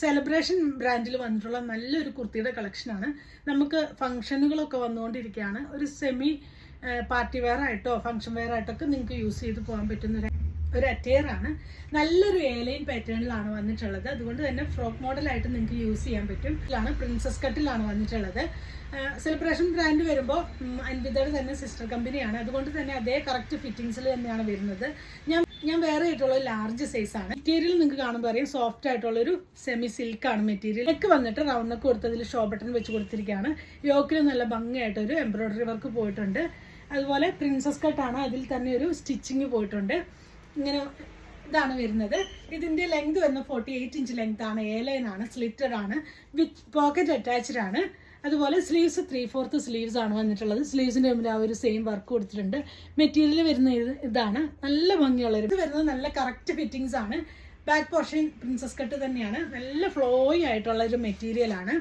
Celebration ബ്രാൻഡിൽ വന്നിട്ടുള്ള നല്ലൊരു കുർത്തിയുടെ കളക്ഷനാണ് നമുക്ക് ഫംഗ്ഷനുകളൊക്കെ വന്നുകൊണ്ടിരിക്കുകയാണ്. ഒരു സെമി പാർട്ടി വെയർ ആയിട്ടോ ഫംഗ്ഷൻ വെയർ ആയിട്ടൊക്കെ നിങ്ങൾക്ക് യൂസ് ചെയ്ത് പോകാൻ പറ്റുന്ന ഒരു ഒരു അറ്റയർ ആണ്. നല്ലൊരു ഏലൈൻ പാറ്റേണിലാണ് വന്നിട്ടുള്ളത്. അതുകൊണ്ട് തന്നെ ഫ്രോക്ക് മോഡലായിട്ട് നിങ്ങൾക്ക് യൂസ് ചെയ്യാൻ പറ്റും. ഇതാണ് പ്രിൻസസ് കട്ടിലാണ് വന്നിട്ടുള്ളത്. സെലിബ്രേഷൻ ബ്രാൻഡ് വരുമ്പോൾ അൻവിതയുടെ തന്നെ സിസ്റ്റർ കമ്പനിയാണ് അതുകൊണ്ട് തന്നെ അതേ കറക്റ്റ് ഫിറ്റിങ്സിൽ തന്നെയാണ് വരുന്നത്. ഞാൻ ഞാൻ വേറെ ആയിട്ടുള്ള ലാർജ് സൈസ് ആണ്. മെറ്റീരിയൽ നിങ്ങൾക്ക് കാണുമ്പോൾ അറിയാം സോഫ്റ്റ് ആയിട്ടുള്ള ഒരു സെമി സിൽക്ക് ആണ് മെറ്റീരിയൽ നെക്ക് വന്നിട്ട് റൗണ്ട് നെക്ക് കൊടുത്തതിൽ ഷോ ബട്ടൺ വെച്ച് കൊടുത്തിരിക്കുകയാണ്. യോക്കിൽ നല്ല ഭംഗിയായിട്ടൊരു എംബ്രോയിഡറി വർക്ക് പോയിട്ടുണ്ട്. അതുപോലെ പ്രിൻസസ് കട്ടാണ് അതിൽ തന്നെ ഒരു സ്റ്റിച്ചിങ് പോയിട്ടുണ്ട്. ഇങ്ങനെ ഇതാണ് വരുന്നത്. ഇതിന്റെ ലെങ്ത് വന്ന് ഫോർട്ടി എയ്റ്റ് ഇഞ്ച് ലെങ്ത് ആണ്. എ സ്ലിറ്റഡ് ആണ് വിത്ത് പോക്കറ്റ് അറ്റാച്ച്ഡ് ആണ്. അതുപോലെ സ്ലീവ്സ് ത്രീ ഫോർത്ത് സ്ലീവ്സ് ആണ് വന്നിട്ടുള്ളത്. സ്ലീവ്സിന്റെ മുമ്പിൽ ആ ഒരു സെയിം വർക്ക് കൊടുത്തിട്ടുണ്ട്. മെറ്റീരിയൽ വരുന്ന ഇത് ഇതാണ്. നല്ല ഭംഗിയുള്ള ഇത് വരുന്നത് നല്ല കറക്റ്റ് ഫിറ്റിങ്സ് ആണ്. ബാക്ക് പോർഷൻ പ്രിൻസസ് കട്ട് തന്നെയാണ്. നല്ല ഫ്ലോയി ആയിട്ടുള്ള ഒരു മെറ്റീരിയൽ ആണ്.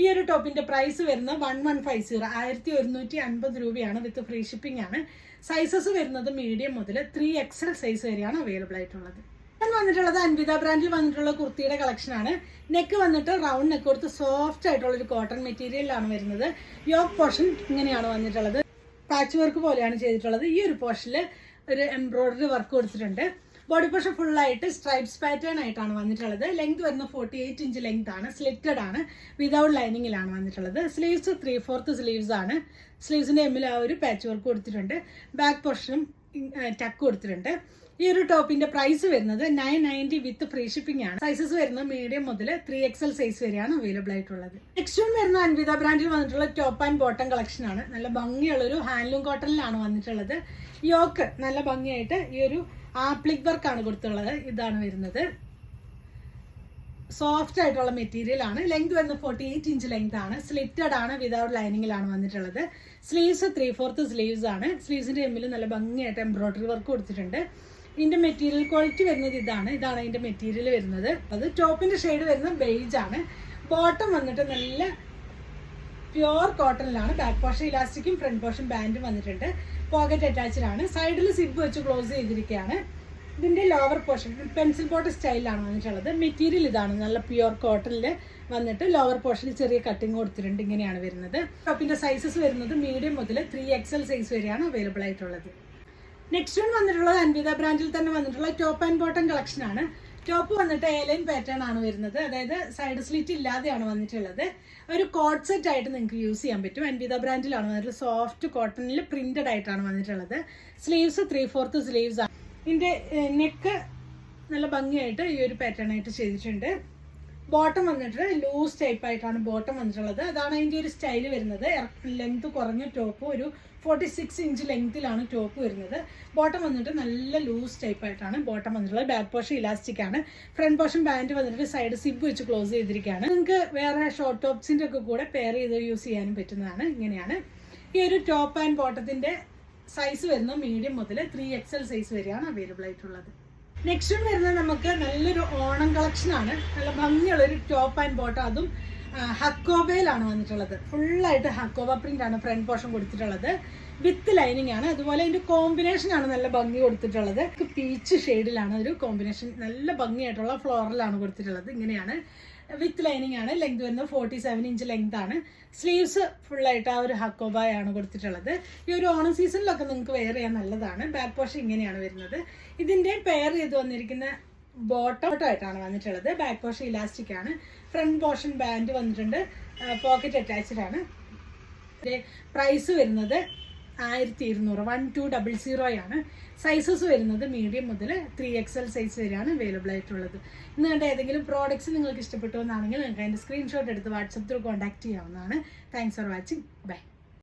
ഈ ഒരു ടോപ്പിന്റെ പ്രൈസ് വരുന്നത് വൺ വൺ ഫൈവ് സീറോ ആയിരത്തി ഒരുന്നൂറ്റി അൻപത് രൂപയാണ് വിത്ത് ഫ്രീ ഷിപ്പിംഗ് ആണ്. സൈസസ് വരുന്നത് മീഡിയം മുതൽ ത്രീ എക്സൽ സൈസ് വരെയാണ് അവൈലബിൾ ആയിട്ടുള്ളത്. ഞാൻ വന്നിട്ടുള്ളത് അൻവിത ബ്രാൻഡിൽ വന്നിട്ടുള്ള കുർത്തിയുടെ കളക്ഷനാണ് നെക്ക് വന്നിട്ട് റൗണ്ട് നെക്ക് കൊടുത്ത് സോഫ്റ്റ് ആയിട്ടുള്ള ഒരു കോട്ടൺ മെറ്റീരിയലാണ് വരുന്നത്. യോക്ക് പോർഷൻ ഇങ്ങനെയാണ് വന്നിട്ടുള്ളത്. പാച്ച് വർക്ക് പോലെയാണ് ചെയ്തിട്ടുള്ളത്. ഈ ഒരു പോർഷനിൽ ഒരു എംബ്രോയ്ഡറി വർക്ക് കൊടുത്തിട്ടുണ്ട്. ബോഡി പോർഷൻ ഫുൾ ആയിട്ട് സ്ട്രൈപ്സ് പാറ്റേൺ ആയിട്ടാണ് വന്നിട്ടുള്ളത്. ലെങ്ത് വരുന്ന ഫോർട്ടി എയ്റ്റ് ഇഞ്ച് ലെങ്ത് ആണ്. സ്ലിറ്റഡ് ആണ്. വിതൗട്ട് ലൈനിങ്ങിലാണ് വന്നിട്ടുള്ളത്. സ്ലീവ്സ് ത്രീ ഫോർത്ത് സ്ലീവ്സ് ആണ്. സ്ലീവ്സിന്റെ എമ്മിൽ ആ ഒരു പാച്ച് വർക്ക് കൊടുത്തിട്ടുണ്ട്. ബാക്ക് പോർഷനും ടക്ക് കൊടുത്തിട്ടുണ്ട്. ഈ ഒരു ടോപ്പിന്റെ പ്രൈസ് വരുന്നത് nine ninety with free shipping ആണ്. സൈസസ് വരുന്നത് മീഡിയം മുതൽ ത്രീ എക്സൽ സൈസ് വരെയാണ് അവൈലബിൾ ആയിട്ടുള്ളത്. നെക്സ്റ്റ് വൺ വരുന്ന അൻവിത ബ്രാൻഡിൽ വന്നിട്ടുള്ള ടോപ്പ് ആൻഡ് ബോട്ടം കളക്ഷൻ ആണ്. നല്ല ഭംഗിയുള്ള ഒരു ഹാൻഡ്ലൂം കോട്ടണിലാണ് വന്നിട്ടുള്ളത്. യോക്ക് നല്ല ഭംഗിയായിട്ട് ഈ ഒരു ആപ്ലിക് വർക്കാണ് കൊടുത്തുള്ളത് ഇതാണ് വരുന്നത്. സോഫ്റ്റ് ആയിട്ടുള്ള മെറ്റീരിയൽ ആണ്. ലെങ്ത് വന്ന് ഫോർട്ടി എയ്റ്റ് ഇഞ്ച് ലെങ്ത് ആണ്. സ്ലിറ്റഡ് ആണ് വിതൗട്ട് ലൈനിങ്ങിലാണ് വന്നിട്ടുള്ളത്. സ്ലീവ്സ് ത്രീ ഫോർത്ത് സ്ലീവ്സ് ആണ്. സ്ലീവ്സിന്റെ എമ്മിൽ നല്ല ഭംഗിയായിട്ട് എംബ്രോയിഡറി വർക്ക് കൊടുത്തിട്ടുണ്ട്. ഇതിന്റെ മെറ്റീരിയൽ ക്വാളിറ്റി വരുന്നത് ഇതാണ്. ഇതാണ് അതിന്റെ മെറ്റീരിയൽ വരുന്നത്. അത് ടോപ്പിന്റെ ഷെയ്ഡ് വരുന്നത് ബെയ്ജ് ആണ്. ബോട്ടം വന്നിട്ട് നല്ല പ്യുവർ കോട്ടണിലാണ് ബാക്ക് പോർഷൻ ഇലാസ്റ്റിക്കും ഫ്രണ്ട് പോർഷൻ ബാൻഡും വന്നിട്ടുണ്ട്. പോക്കറ്റ് അറ്റാച്ച്ഡ് ആണ് സൈഡിൽ സിബ് വെച്ച് ക്ലോസ് ചെയ്തിരിക്കുകയാണ്. ഇതിന്റെ ലോവർ പോർഷൻ പെൻസിൽ ബോട്ട് സ്റ്റൈലാണ് വന്നിട്ടുള്ളത്. മെറ്റീരിയൽ ഇതാണ് നല്ല പ്യുവർ കോട്ടണിൽ വന്നിട്ട് ലോവർ പോർഷനിൽ ചെറിയ കട്ടിങ് കൊടുത്തിട്ടുണ്ട് ഇങ്ങനെയാണ് വരുന്നത്. ടോപ്പിന്റെ സൈസസ് വരുന്നത് മീഡിയം മുതൽ ത്രീ എക്സൽ സൈസ് വരെയാണ് അവൈലബിൾ ആയിട്ടുള്ളത്. നെക്സ്റ്റ് വൺ വന്നിട്ടുള്ളത് അൻവിത ബ്രാൻഡിൽ തന്നെ വന്നിട്ടുള്ള ടോപ്പ് ആൻഡ് ബോട്ടം കളക്ഷൻ ആണ്. ടോപ്പ് വന്നിട്ട് എലൈൻ പാറ്റേൺ ആണ് വരുന്നത്. അതായത് സൈഡ് സ്ലിറ്റ് ഇല്ലാതെയാണ് വന്നിട്ടുള്ളത്. ഒരു കോട്ട് സെറ്റ് ആയിട്ട് നിങ്ങൾക്ക് യൂസ് ചെയ്യാൻ പറ്റും. അൻവിത ബ്രാൻഡിലാണ് വന്നിട്ടുള്ളത്. സോഫ്റ്റ് കോട്ടണിൽ പ്രിന്റഡ് ആയിട്ടാണ് വന്നിട്ടുള്ളത്. സ്ലീവ്സ് ത്രീ ഫോർത്ത് സ്ലീവ്സ് ആണ്. ഇതിന്റെ നെക്ക് നല്ല ഭംഗിയായിട്ട് ഈ ഒരു പാറ്റേൺ ആയിട്ട് ചെയ്തിട്ടുണ്ട്. ബോട്ടം വന്നിട്ട് ലൂസ് ടൈപ്പ് ആയിട്ടാണ് ബോട്ടം വന്നിട്ടുള്ളത്. അതാണ് അതിന്റെ ഒരു സ്റ്റൈൽ വരുന്നത്. ലെങ്ത് കുറഞ്ഞ ടോപ്പ് ഒരു ഫോർട്ടി സിക്സ് ഇഞ്ച് ലെങ്ത്തിലാണ് ടോപ്പ് വരുന്നത്. ബോട്ടം വന്നിട്ട് നല്ല ലൂസ് ടൈപ്പ് ആയിട്ടാണ് ബോട്ടം വന്നിട്ടുള്ളത്. ബാക്ക് പോർഷൻ ഇലാസ്റ്റിക് ആണ്. ഫ്രണ്ട് പോർഷൻ ബാൻഡ് വന്നിട്ട് സൈഡ് സിബ് വെച്ച് ക്ലോസ് ചെയ്തിരിക്കുകയാണ്. നിങ്ങൾക്ക് വേറെ ഷോർട്ട് ടോപ്സിന്റെ ഒക്കെ കൂടെ പെയർ ചെയ്ത് യൂസ് ചെയ്യാനും പറ്റുന്നതാണ്. ഇങ്ങനെയാണ്. ഈ ഒരു ടോപ്പ് ആൻഡ് ബോട്ടത്തിന്റെ സൈസ് വരുന്നു മീഡിയം മുതൽ ത്രീ എക്സൽ സൈസ് വരെയാണ് അവൈലബിൾ ആയിട്ടുള്ളത്. നെക്സ്റ്റ് വരുന്നത് നമുക്ക് നല്ലൊരു ഓണം കളക്ഷൻ ആണ്. നല്ല ഭംഗിയുള്ള ഒരു ടോപ്പ് ആൻഡ് ബോട്ടം അതും ഹക്കോബയിലാണ് വന്നിട്ടുള്ളത്. ഫുള്ളായിട്ട് ഹക്കോബ പ്രിന്റ് ആണ് ഫ്രണ്ട് പോർഷൻ കൊടുത്തിട്ടുള്ളത്. വിത്ത് ലൈനിങ് ആണ്. അതുപോലെ അതിന്റെ കോമ്പിനേഷൻ ആണ് നല്ല ഭംഗി കൊടുത്തിട്ടുള്ളത്. പീച്ച് ഷെയ്ഡിലാണ് ഒരു കോമ്പിനേഷൻ നല്ല ഭംഗിയായിട്ടുള്ള ഫ്ലോറലാണ് കൊടുത്തിട്ടുള്ളത്. ഇങ്ങനെയാണ് വിത്ത് ലൈനിങ് ആണ്. ലെങ്ത് വരുന്നത് ഫോർട്ടി സെവൻ ഇഞ്ച് ലെങ്ത് ആണ്. സ്ലീവ്സ് ഫുള്ളായിട്ട് ആ ഒരു ഹക്കോബായാണ് കൊടുത്തിട്ടുള്ളത്. ഈ ഒരു ഓണം സീസണിലൊക്കെ നിങ്ങൾക്ക് വെയർ ചെയ്യാൻ നല്ലതാണ്. ബാക്ക് പോർഷൻ ഇങ്ങനെയാണ് വരുന്നത്. ഇതിന്റെ പെയർ ചെയ്ത് വന്നിരിക്കുന്ന ബോട്ടം ആയിട്ടാണ് വന്നിട്ടുള്ളത്. ബാക്ക് പോർഷൻ ഇലാസ്റ്റിക് ആണ്. ഫ്രണ്ട് പോർഷൻ ബാൻഡ് വന്നിട്ടുണ്ട്. പോക്കറ്റ് അറ്റാച്ച്ഡ് ആണ്. പ്രൈസ് വരുന്നത് ആയിരത്തി ഇരുന്നൂറ് വൺ ടു ഡബിൾ സീറോ ആണ്. സൈസസ് വരുന്നത് മീഡിയം മുതൽ ത്രീ എക്സ് എൽ സൈസ് വരെയാണ് അവൈലബിൾ ആയിട്ടുള്ളത്. ഇന്ന് കണ്ട ഏതെങ്കിലും പ്രോഡക്റ്റ്സ് നിങ്ങൾക്ക് ഇഷ്ടപ്പെട്ടു എന്നാണെങ്കിൽ നിങ്ങൾക്ക് അതിന്റെ സ്ക്രീൻഷോട്ട് എടുത്ത് വാട്സപ്പ് ത്രൂ കോൺടാക്ട് ചെയ്യാവുന്നതാണ്. Thanks for watching bye